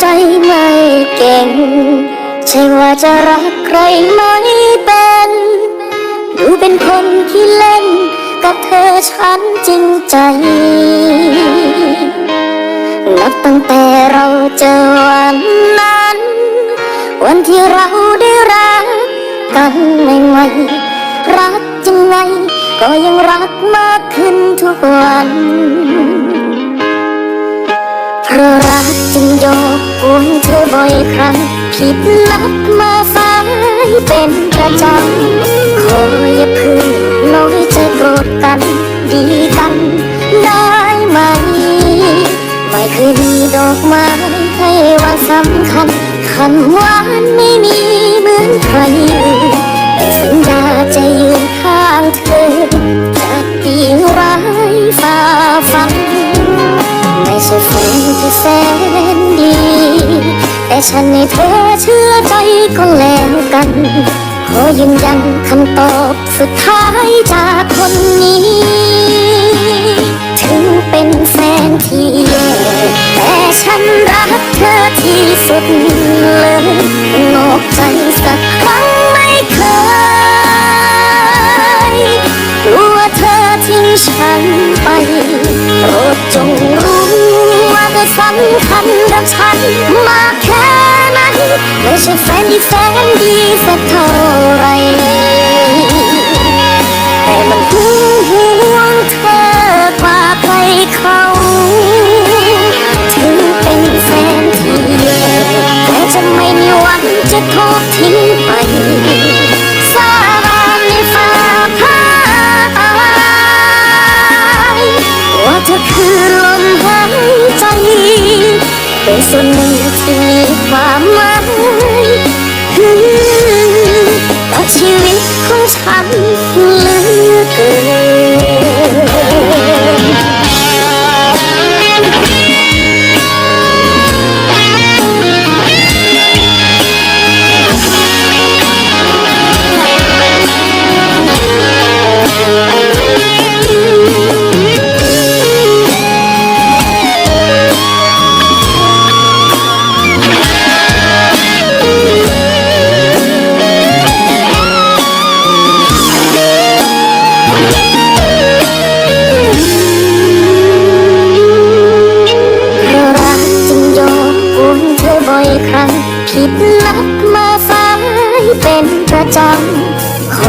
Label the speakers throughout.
Speaker 1: ใจไม่เก่ง ใช่ว่าจะรักใครไม่เป็น ดูเป็นคนที่เล่น กับเธอฉันจริงใจ นับตั้งแต่เราเจอวันนั้น วันที่เราได้รักกันใหม่ๆรักยังไง ก็ยังรักมากขึ้นทุกวัน เพราะรักจึงโยกกวนเธอบ่อยครั้งผิดนัดมาสายเป็นประจำขออย่าเพึ่งน้อยใจโกรธกัน ดีกันได้ไหม ไม่เคยมีดอกไม้ให้วันสำคัญคำหวานไม่มีเหมือนใคร ฉันให้เธอเชื่อใจก็แล้วกัน ขอยืนยันคำตอบสุดท้ายจากคนนี้ ถึงเป็นแฟนที่แย่แต่ฉันรักเธอที่สุดเลยนอกใจสักครั้งไม่เคยกลัวเธอทิ้งฉันไปโปรดจงรู้ว่าเธอสำคัญกับฉันมาก ไม่ใช่แฟนที่แสนดีสักเท่าไร แต่มันหึงห่วงเธอกว่าใครเขาถึงเป็นแฟนที่แย่แต่จะไม่มีวันจะทอดทิ้งไปสาบานในฟ้าพาว่าเธอคือลมหายใจ เป็นส่วนหนึ่งที่ ความหมายต่อชีวิตของฉันเลย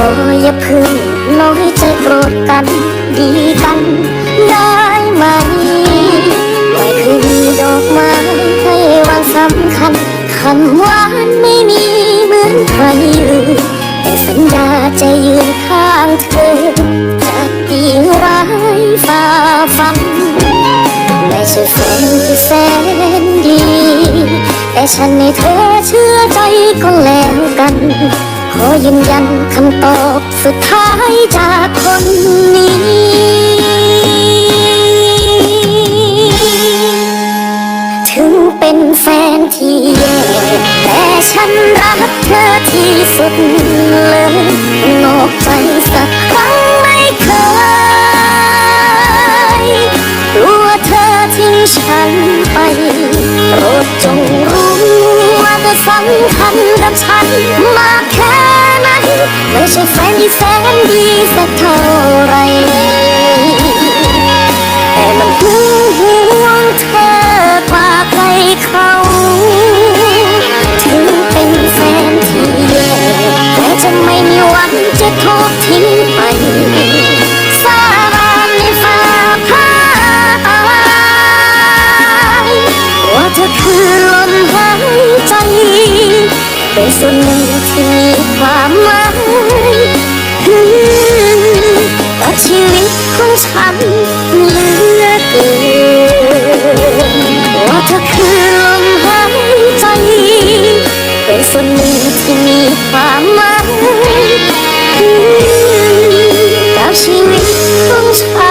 Speaker 1: ออย่าเพึ่งน้อยใจโกรธกัน ดีกันได้ไหมไม่เคยมีดอกไม้ให้วันสำคัญคำหวานไม่มีเหมือนใครอื่นแต่สัญญาจะยืนข้างเธอจะดีร้ายฝ่าฟันไม่ใช่แฟนที่แสนดี แต่ฉันให้เธอเชื่อใจก็แล้วกัน ขอยืนยันคำตอบสุดท้ายจากคนนี้ถึงเป็นแฟนที่แย่แต่ฉันรักเธอที่สุดเลยนอกใจสักครั้งไม่เคยกลัวเธอทิ้งฉันไปโปรดจง อสำคัญกับฉันมากแค่ไหนไม่ใช่แฟนที่แสนดีสักเท่าไร เป็นส่วนหนึ่งที่มีความหมายต่อชีวิตของฉันเหลือเกินว่าเธอคือลมหายใจ เป็นส่วนหนึ่งที่มีความหมายกับชีวิตของฉัน